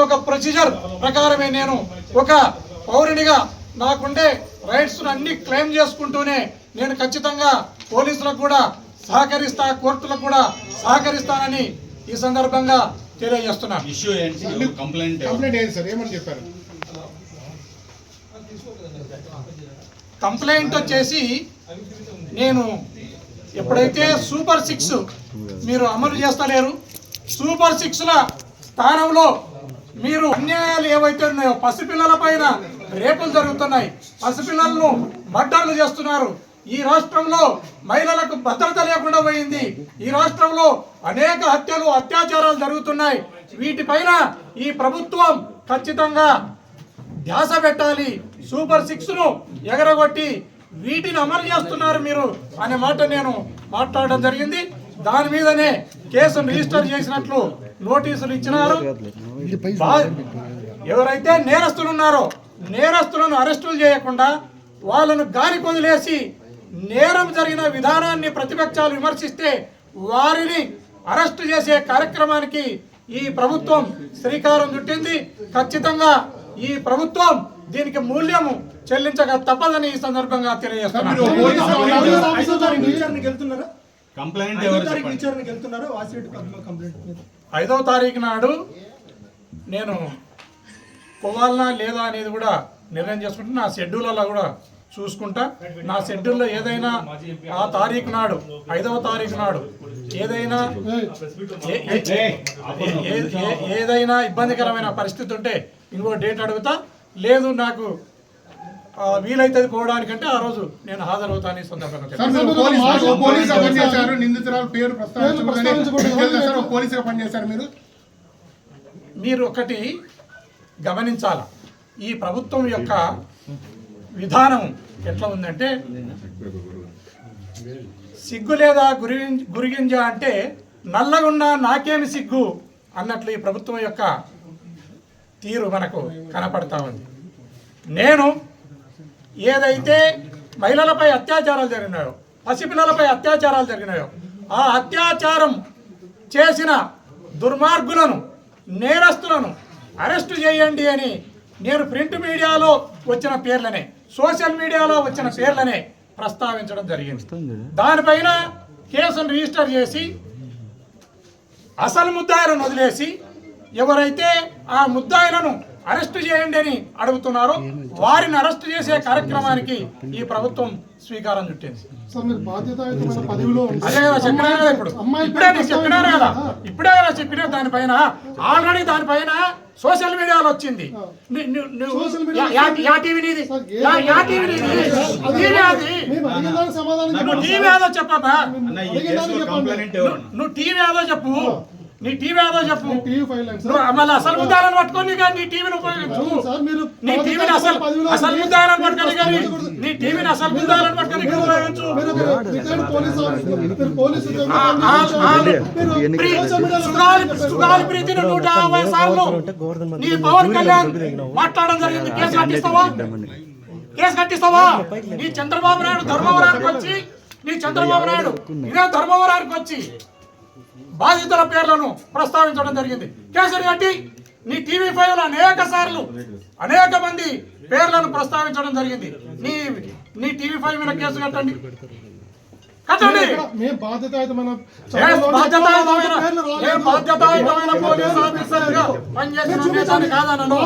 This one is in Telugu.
ఒక ప్రొసీజర్ ప్రకారమే నేను ఒక పౌరునిగా నాకుండే రైట్స్ అన్ని క్లెయిమ్ చేసుకుంటూనే నేను ఖచ్చితంగా పోలీసులకు కూడా సహకరిస్తా కోర్టులకు కూడా సహకరిస్తానని ఈ సందర్భంగా తెలియజేస్తున్నాను ఇష్యూ ఏంటి? కంప్లైంట్ కంప్లైంట్ ఏంటి సార్? ఏమని చెప్పారు? కంప్లైంట్ వచ్చేసి నేను ఎప్పుడైతే సూపర్ సిక్స్ మీరు అమలు చేస్తలేరు సూపర్ సిక్స్ల స్థానంలో మీరు అన్యాయాలు ఏవైతే ఉన్నాయో పసిపిల్లల పైన రేపులు జరుగుతున్నాయి. పసిపిల్లలను మడ్డాలు చేస్తున్నారు. ఈ రాష్ట్రంలో మహిళలకు భద్రత లేకుండా పోయింది. ఈ రాష్ట్రంలో అనేక హత్యలు అత్యాచారాలు జరుగుతున్నాయి. వీటిపైన ఈ ప్రభుత్వం ఖచ్చితంగా ధ్యాస పెట్టాలి. సూపర్ సిక్స్ను ఎగరగొట్టి వీటిని అమలు చేస్తున్నారు మీరు అనే మాట నేను మాట్లాడడం జరిగింది. దాని మీదనే కేసును రిజిస్టర్ చేసినట్లు నోటీసులు ఇచ్చినారు. ఎవరైతే నేరస్తులు ఉన్నారో నేరస్తులను అరెస్టులు చేయకుండా వాళ్ళను గాలి కొదిలేసి నేరం జరిగిన విధానాన్ని ప్రతిపక్షాలు విమర్శిస్తే వారిని అరెస్టు చేసే కార్యక్రమానికి ఈ ప్రభుత్వం శ్రీకారం చుట్టింది. ఖచ్చితంగా ఈ ప్రభుత్వం దీనికి మూల్యము చెల్లించక తప్పదని ఈ సందర్భంగా ఐదవ తారీఖు నాడు నేను పోవాలనా లేదా అనేది కూడా నిర్ణయం చేసుకుంటా నా షెడ్యూల్లో కూడా చూసుకుంటా. నా షెడ్యూల్లో ఏదైనా ఆ తారీఖు నాడు ఐదవ తారీఖు నాడు ఏదైనా ఏదైనా ఇబ్బందికరమైన పరిస్థితి ఉంటే ఇంకో డేట్ అడుగుతా. లేదు నాకు ఆ, వీలైతుంది పోవడానికంటే ఆ రోజు నేను హాజరవుతాను ఈ సందర్భంగా నిందితురాలు పేరు పోలీసుగా పనిచేశారు మీరు? మీరు ఒకటి గమనించాల. ఈ ప్రభుత్వం యొక్క విధానం ఎట్లా ఉందంటే సిగ్గు లేదా గురి గురిగింజ అంటే నల్లగుండా నాకేమి సిగ్గు అన్నట్లు ఈ ప్రభుత్వం యొక్క తీరు మనకు కనపడతా ఉంది. నేను ఏదైతే మహిళలపై అత్యాచారాలు జరిగినాయో పసిపిల్లలపై అత్యాచారాలు జరిగినాయో ఆ అత్యాచారం చేసిన దుర్మార్గులను నేరస్తులను అరెస్టు చేయండి అని నేను ప్రింట్ మీడియాలో వచ్చిన పేర్లనే సోషల్ మీడియాలో వచ్చిన పేర్లనే ప్రస్తావించడం జరిగింది. దానిపైన కేసును రిజిస్టర్ చేసి అసలు ముద్దాయిలను వదిలేసి ఎవరైతే ఆ ముద్దాయిలను అరెస్టు చేయండి అని అడుగుతున్నారో వారిని అరెస్టు చేసే కార్యక్రమానికి ఈ ప్రభుత్వం స్వీకారం చుట్టింది. అదే కదా చెప్పినా కదా ఇప్పుడు. ఇప్పుడే ఇప్పుడే చెప్పిన దానిపైన. ఆల్రెడీ దానిపైన సోషల్ మీడియాలో వచ్చింది. యా- టీవీ నీది. యా- టీవీ నీది? టీవీ అది టీవీ ఏదో నువ్వు టీవీ ఏదో చెప్పు. నీ టీవీ ఏదో చెప్పు. మళ్ళీ అసలు ముద్దాలను పట్టుకొని కానీ నీ టీవీని ఉపయోగించు. సార్ మీరు నీ టీవీని అసలు అసలు ముద్దాలను పట్టుకొని కానీ నీ టీవీని అసలు ముద్దాలను పట్టుకొని ఇక్కడ ఉపయోగించు. సుగాలి ప్రీతిని నూట యాభై సార్లు నీ పవన్ కళ్యాణ్ మాట్లాడడం జరిగింది. కేసు కట్టిస్తావా? కేసు కట్టిస్తావా? నీ చంద్రబాబు నాయుడు ధర్మవరానికి వచ్చి నీ చంద్రబాబు నాయుడు ఇదే ధర్మవరానికి వచ్చి. బాధితుల పేర్లను ప్రస్తావించడం జరిగింది. కేసులు కట్టి నీ టీవీ ఫైవ్ అనేక సార్లు అనేక మంది పేర్లను ప్రస్తావించడం జరిగింది. నీ నీ టీవీ ఫైవ్ మీద కేసు కట్టండి. కట్టండి. బాధ్యతాయుతమైన పోలీస్ పనిచేసిన కాదనను.